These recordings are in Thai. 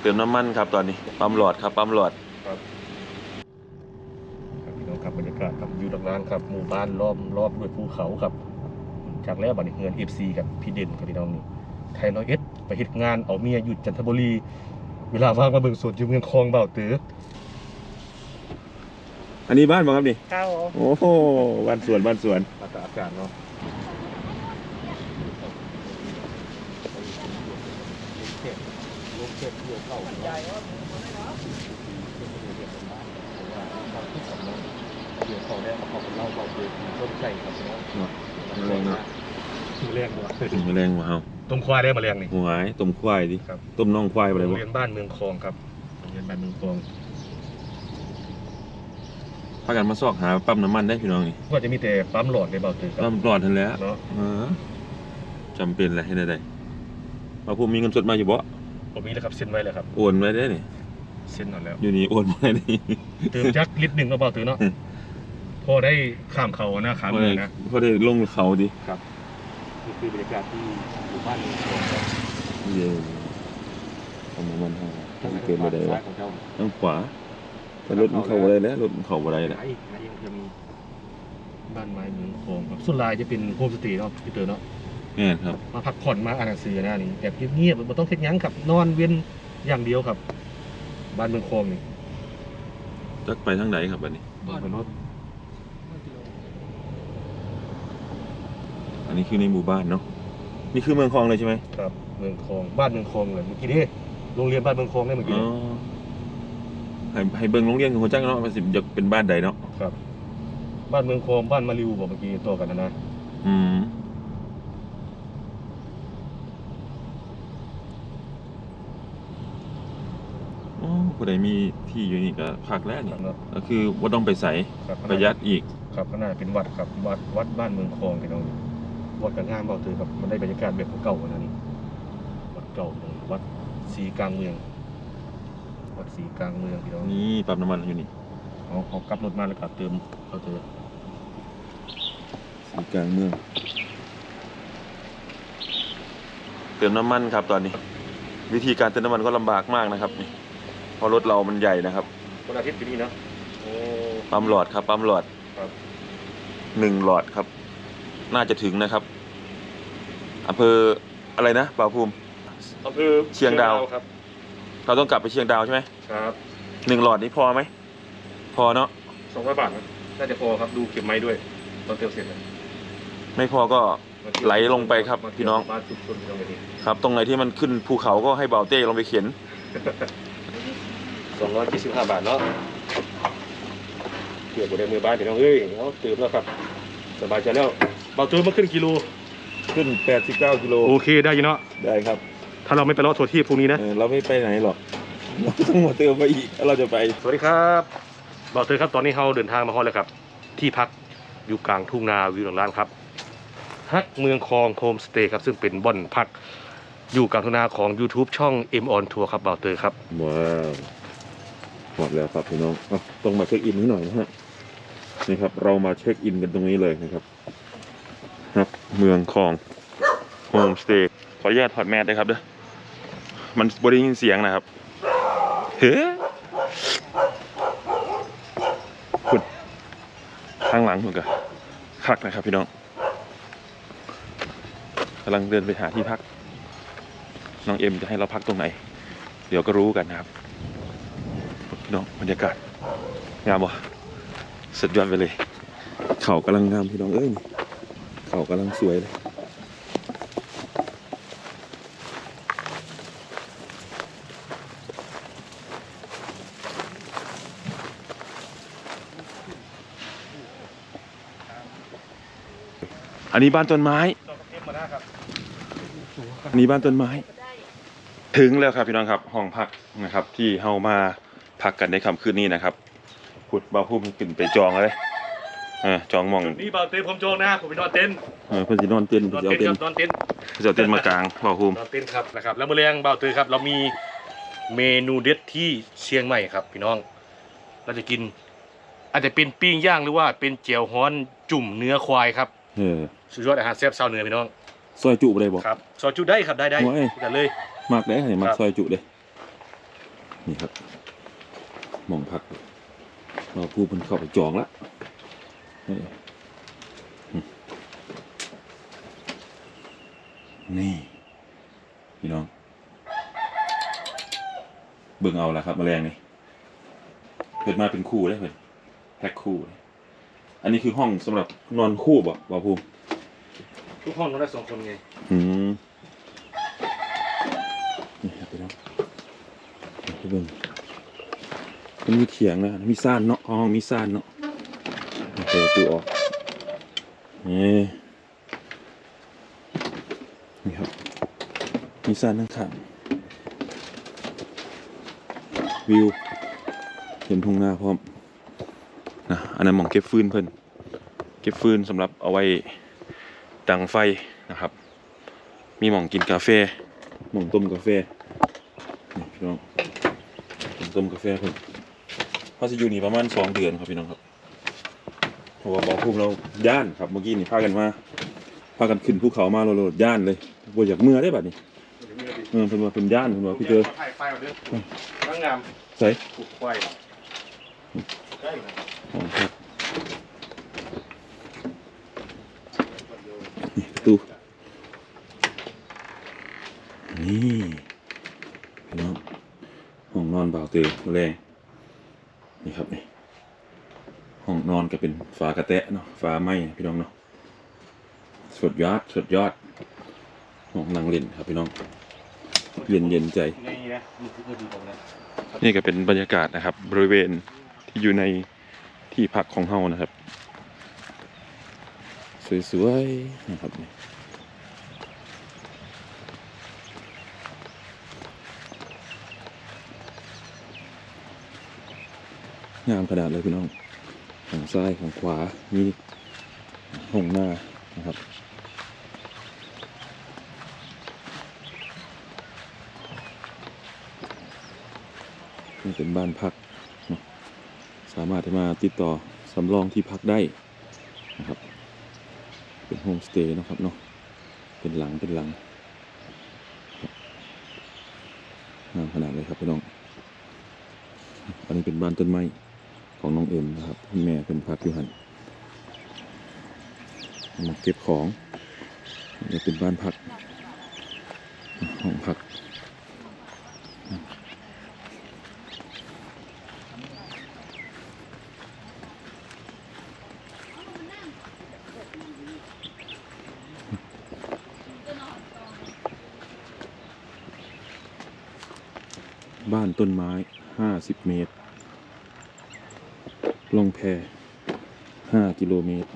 เติมน้ำมันครับตอนนี้ ปั๊มหลอดครับ ปั๊มหลอดครับพี่น้องครับบรรยากาศครับอยู่ตรงนั้นครับหมู่บ้านล้อมรอบด้วยภูเขาครับ จากแล้วบัดนี้เงิน FC กับพี่เด่นกับพี่น้องนี่ไทยร้อยเอ็ดไปเฮ็ดงานเอาเมียอยู่จันทบุรี เวลาว่างมาเบิ่งสวนอยู่เมืองคลองเบาตืออันนี้บ้านบ่ครับนี่เก้าโอ้โหบ้านสวนบ้านสวนอากาศอากาศเนาะลง เก็บเกี่ยวเข้าเนาะเกี่ยวเขาได้มาเขาเป็นเล่าเบาตือต้นไก่ครับพี่น้องแรงเนาะมือแรงวะแมลงว้าวต้มควายได้มาแรงนี่หัวายต้มควายดิครับต้มน่องควายอะไรโรงบ่เรียนบ้านเมืองคลองครับเรียนบ้านเมืองคลองพากันมาซอกหาปั๊มน้ำมันได้พี่น้องนี่ก็จะมีแต่ปั๊มหลอดในเบาตื่นคปั๊มหลอดทันแล้วเนาะจำเป็นแหละให้ได้ได้ว่าผมมีเงินสดมาอยู่บ่ ผมมีแล้วครับเซ็นไว้แล้วครับโอนไว้ได้นี่เซ็นหมดแล้วอยู่นี่โอนไว้นี่เติมจักลิตรหนึ่งก็เบาตื่นเนาะอืมพอได้ข้ามเขานะข้ามเพราะเมืได้องนะเพราะได้ลงเขาดินี่คือบรรยากาศที่หมู่บ้านเมืองคลองครับเดี๋ยวปั๊มน้ำมันเฮาเกินบ่ได้วะของเจ้าทางขวาแต่รถมันเข้าบ่ได้แล้วรถมันเข้าบ่ได้แล้วไหนอีกไหนยังจะมีบ้านไม้เมืองคลองครับส่วนลายจะเป็นโฮมสเตย์เนาะพี่เตอร์เนาะ แม่นครับ มาพักผ่อนมาอ่านหนังสือนะนี่แบบเงียบๆไม่ต้องเท็ดหยังครับ นอนเวียนอย่างเดียวครับ บ้านเมืองคลองนี่จักไปทางไหนครับบัดนี้เบิ่งเป็นรถอันนี้คือในหมู่บ้านเนาะ นี่คือเมืองคลองเลยใช่ไหมครับ เมืองคลองบ้านเมืองคลองเลยเมื่อกี้นี่โรงเรียนบ้านเมืองคลองได้เมื่อกี้อ๋อนี่ให้ให้เบิ่งโรงเรียนของคนจักเนาะมันสิจะเป็นบ้านใดเนาะ ครับ บ้านเมืองคลองบ้านมาริวบอกเมื่อกี้ตัวกันนะนะ อืม ผู้ใดมีที่อยู่นี่ก็พักแล้วนี่เนาะก็คือว่าต้องไปใส่ครับประหยัดอีก ครับข้างหน้าเป็นวัดครับวัดวัดบ้านเมืองคลองพี่น้องวัดกลางงามเบาเตยครับมันได้บรรยากาศแบบเก่าๆนะนี่วัดเก่าเลยวัดสีกลางเมือง วัดสีกลางเมืองพี่น้องนี่ปั๊มน้ำมันอยู่นี่เอาเขากลับรถมาแล้วก็เติมเขาเติมสีกลางเมือง เติมน้ำมันครับตอนนี้ วิธีการเติมน้ำมันก็ลำบากมากนะครับนี่ เพราะรถเรามันใหญ่นะครับวันอาทิตย์ปีนี้เนาะโอ้ปั๊มหลอดครับปั๊มหลอดครับหนึ่งหลอดครับ น่าจะถึงนะครับอำเภออะไรนะบ่าวภูมิ อำเภอเชียงดาว ครับ เราต้องกลับไปเชียงดาวใช่ไหมครับหนึ่งหลอดนี้พอไหมพอเนาะสองร้อยบาทครับน่าจะพอครับดูเข็มไม้ด้วยตอนเติมเสร็จนะไม่พอก็ไหลลงไปครับมาเที่ยวพี่น้องบ้านชุมชนพี่น้องเลยนี่ครับ ตรงไหนที่มันขึ้นภูเขาก็ให้เบาเต้ลงไปเขียน สองร้อยยี่สิบห้าบาทเนาะเกี่ยวกับในมือบ้านพี่น้องเอ้ยเขาเติมแล้วครับ สบายใจแล้วเบาตัวมาขึ้นกิโล ขึ้น 89กิโลโอเคได้อยินเนาะ ได้ครับ ถ้าเราไม่ไปเลาะทัวร์ที่พรุ่งนี้นะ เออเราไม่ไปไหนหรอก เราต้องมาเติมไปอีกถ้าเราจะไป สวัสดีครับเบาเตยครับตอนนี้เราเดินทางมาฮอดแล้วครับ ที่พักอยู่กลางทุ่งนาวิวหลังร้านครับฮักเมืองคลองโฮมสเตย์ครับซึ่งเป็นบ่อนพักอยู่กลางทุ่งนาของ YouTube ช่อง M on Tour ครับเบาเตยครับ ว้าว หมดแล้วครับพี่น้องอต้องมาเช็คอินนิดหน่อยนะฮะนี่ครับ เรามาเช็คอินกันตรงนี้เลยนะครับครับเมืองคลองโฮมสเตย์ขออนุญาตถอดแมสได้ครับเด้อมันบริยินเสียงนะครับเฮ้คุณข้างหลังคุณกะคักนะครับพี่น้องกำลังเดินไปหาที่พัก น้องเอ็มจะให้เราพักตรงไหน เดี๋ยวก็รู้กันนะครับ พี่น้องบรรยากาศงามบ่สุดยอดไปเลย เขากำลังงามพี่น้องเอ้ยเขากำลังสวยเลยอันนี้บ้านต้นไม้อันนี้บ้านต้นไม้ ถึงแล้วครับพี่น้องครับห้องพักนะครับที่เฮามา พักกันในค่ำคืนนี้นะครับขุดบ่าวพุ่มขึ้นไปจองเลยเออจองหมองนี่เบาเต้นผมโจงนะผมไปนอนเต็นท์เออเพื่อนสินอนเต้นนเพื่ออนนสิเต็เอานท์เต้นครับนอนเต็นท์เพื่อนสิเอาเต้นมากลางบ่าวพุ่มนอนเต็นท์ครับนะครับแล้วมื้อแรงเบาเตยครับ เรามีเมนูเด็ดที่เชียงใหม่ครับ พี่น้อง เราจะกิน อาจจะเป็นปิ้งย่างหรือว่าเป็นเจียวฮ้อนจุ่มเนื้อควายครับเออสุดยอดอาหารแซ่บชาวเหนือพี่น้องซอยจุบ่ได้บ่ครับซอยจุได้ครับได้ได้โอ้ยกันเลยมากได้ให้มากครับซอยจุเด้นี่ครับห มองพักเราผู้เพิ่นเข้าไปจองละนี่อืมนี่พี่น้อง เบิ่งเอาละครับแมลงนี่เกิดมาเป็นคู่เลยเพิ่นแพ็คคู่เลยอันนี้คือห้องสำหรับนอนคู่บ่บ่าวภูมิทุกห้องนอนได้สองคนไงอืมนี่ครับพี่น้องไปเบิ่ง มันมีเถียงนะ มีซ่านเนาะห้องมีซ่านเนาะเปิดประตูออก นี่นี่ครับ มีซ่านทั้งข้างวิว เห็นทุ่งนาพร้อม นะ อันนั้นหมองเก็บฟืนเพิ่น เก็บฟืนสำหรับเอาไว้ดังไฟนะครับ มีหม่องกินกาแฟ หม่องต้มกาแฟ นี่พี่น้องหม่องต้มกาแฟเพิ่น พาสิอยู่นี่ประมาณสองเดือนครับพี่น้องครับเพราะว่าบอกภูมิเราย่านครับเมื่อกี้นี่พากันมาพากันขึ้นภูเขามาโลดๆย่านเลยบ่อยากเมื่อได้บัดนี้เออเพิ่นว่าเป็นย่านเพิ่นว่าพี่เจอถ่ายไฟเอาเด้อตั้งงามใส่ปลูกไฟใกล้นะอ๋อครับนี่ประตูนี่พี่น้องห้องนอนบ่าวเตอแรง นี่ครับนี่ห้องนอนก็เป็นฝากระแตะเนาะฝาไม้พี่น้องเนาะสดยอดสดยอดห้องนั่งเล่นครับพี่น้องเย็นเย็นใจ นี่นะนี่คือดีผมนะนี่ก็เป็นบรรยากาศนะครับ บริเวณที่อยู่ในที่พักของเฮานะครับ สวยๆนะครับ งามขนาดเลยพี่น้องฝั่งซ้ายฝั่งขวามีห้องหน้านะครับนี่เป็นบ้านพัก สามารถที่มาติดต่อสำรองที่พักได้นะครับ เป็นโฮมสเตย์นะครับเนาะเป็นหลังเป็นหลังงามขนาดเลยครับพี่น้อง อันนี้เป็นบ้านต้นไม้ ของน้องเอ็มนะครับคุณแม่เป็นพักอยู่หันมาเก็บของนี่เป็นบ้านพักห้องพักบ้านต้นไม้ห้าสิบเมตร ลงแพห้ากิโลเมตร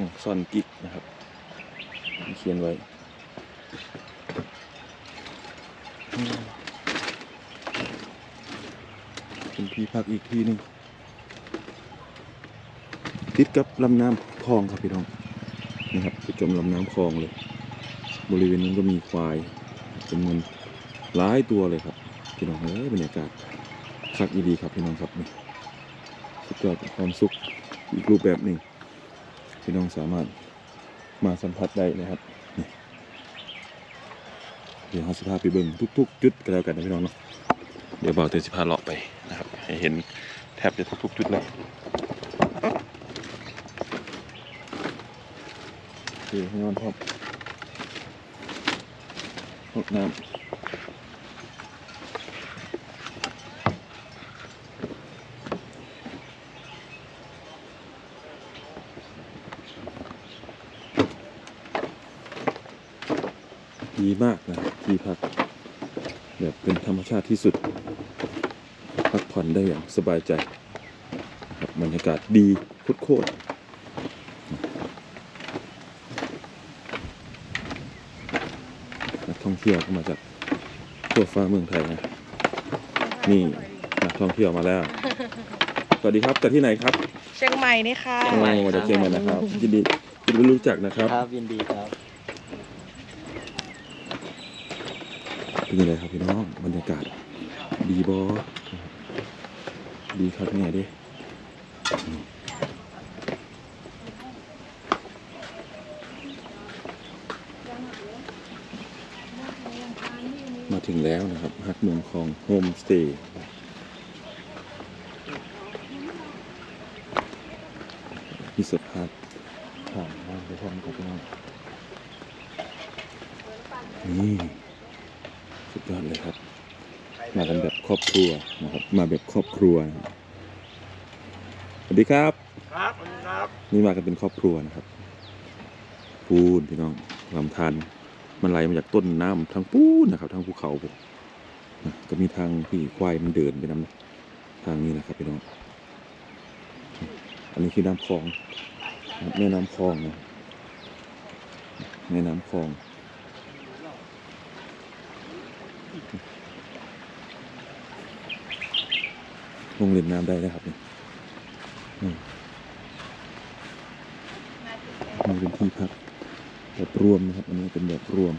องซ่อนกิ๊กนะครับ เขียนไว้เป็นที่พักอีกที่หนึงติดกับลำน้ำคลองครับพี่น้องนี่ครับติดกับลำน้ำคลองเลย บริเวณนั้นก็มีควายจำนวนหลายตัวเลยครับพี่น้องเอ้ยบรรยากาศคักดีครับพี่น้องครับนี่สุดยอดความสุขอีกรูปแบบหนึ่ง พี่น้องสามารถมาสัมผัสได้นะครับเดี๋ยวเราสิพาไปเบิ่งทุกๆ จุดกันแล้วกันนะพี่น้องเนาะเดี๋ยวบอกเตือนสิพาเลาะไปนะครับให้เห็นแทบจะทุกๆ จุดแล้วโอเคให้นอนพร้อมน้ำ ดีมากนะที่พักแบบเป็นธรรมชาติที่สุด พักผ่อนได้อย่างสบายใจนะครับบรรยากาศดีโคตรๆนักท่องเที่ยวก็มาจากทั่วฟ้าเมืองไทยนะนี่นักท่องเที่ยวมาแล้ว สวัสดีครับจากที่ไหนครับ เชียงใหม่นี่ค่ะโอ้มาจากเชียงใหม่นะครับยินดียินดีรู้จักนะครับ ครับยินดีครับ เป็นยังไงครับพี่น้องบรรยากาศดีบอดีครับไงเด้มาถึงแล้วนะครับฮักเมืองคลองโฮมสเตย์มีสภาพผ่านบ้านไปพร้อมกับพี่น้องนี่ สุดยอดเลยครับ มากันแบบครอบครัวนะครับ มาแบบครอบครัวนะครับสวัสดีครับครับครับ นี่มากันเป็นครอบครัวนะครับปูนพี่น้องลำธารมันไหลมาจากต้นน้ำทางปูนนะครับทางภูเขาผมนะก็มีทางที่ควายมันเดินไปนำทางนี้นะครับพี่น้อง อันนี้คือน้ำคลองนะครับแม่น้ำคลองนะแม่น้ำคลอง ลงเล่นน้ำได้นะครับนี่นี่เป็นที่พักแบบรวมนะครับ อันนี้เป็นแบบรวม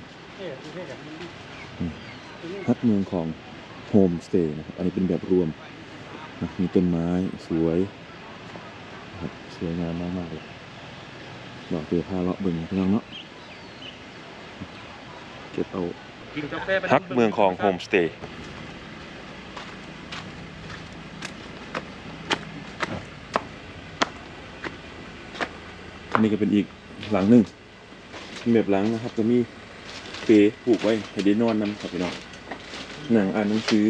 พักเมืองของโฮมสเตย์นะครับ อันนี้เป็นแบบรวม มีต้นไม้สวยครับสวยงามมากๆเลยดอกเตือผ้าเลาะเบิ่งพี่น้องเนาะเก็บเอา พักเมืองของโฮมสเตย์อันนี้ก็เป็นอีกหลังหนึ่งเป็นแบบหลังนะครับจะมีเปรปลูกไว้ให้ได้นอนนำครับพี่น้องหนังอ่านหนังสือ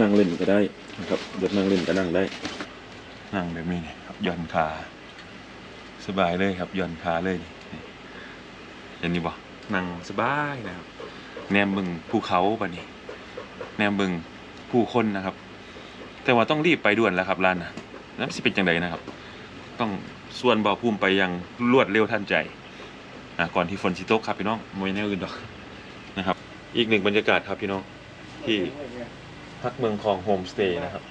นั่งเล่นก็ได้นะครับเดี๋ยวนั่งเล่นก็นั่งได้ นั่งแบบนี้นะครับหย่อนขาสบายเลยครับหย่อนขาเลยนี่เห็นนี่บ่นั่งสบายนะครับ แนมบึงภูเขาปะนี่แนมบึงผู้คนนะครับ แต่ว่าต้องรีบไปด่วนแล้วครับร้านนะแล้วสิเป็นจังไดนะครับ ต้องส่วนเบาภูมิไปยังรวดเร็วทันใจอะก่อนที่ฝนสิตกครับพี่น้องมวยแนวอื่นดอกนะครับ อีกหนึ่งบรรยากาศครับพี่น้องที่พักเมืองคลองโฮมสเตย์นะครับ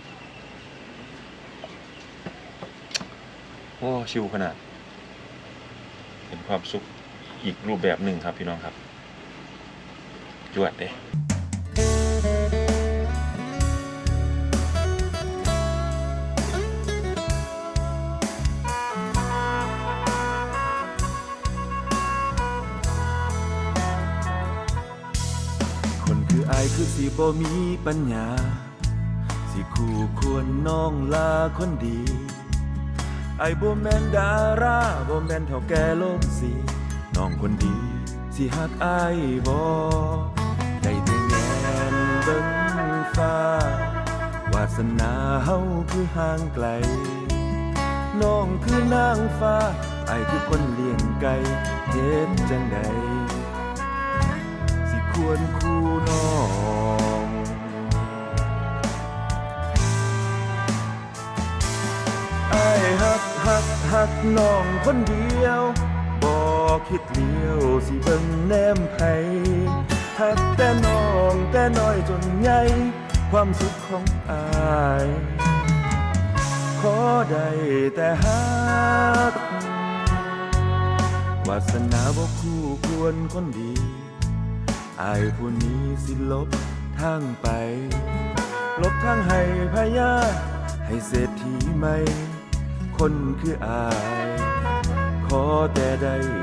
โอ้ ชิวขนาด เป็นความสุขอีกรูปแบบหนึ่งครับพี่น้องครับ จวดเด้คนคืออายคือสิบ่มีปัญญา สิคู่ควรน้องลาคนดีไอายบ่แม่นดาราบ่แม่นเท่าแก่โลกสีน้องคนดี สิหักอายบ่ได้แต่แง นเบิ่งฟ้า วาสนาเฮาคือห่างไกล น้องคือนางฟ้าไอคือคนเลี้ยงไก่เฮ็ดจังใดสิควรคู่น้องไอ้ายหักหักหักน้องคนเดียวบ่คิดเลี้ยวสิเบิ่งแนมไผ หักแต่น้องแต่น้อยจนใหญ่ความสุขของอาย ขอได้แต่หักวาสนาบ่คู่ควรคนดีอายผู้นี้สิลบทางไป ลบทางให้พยาให้เศรษฐีใหม่ คนคืออาย ขอแต่ได้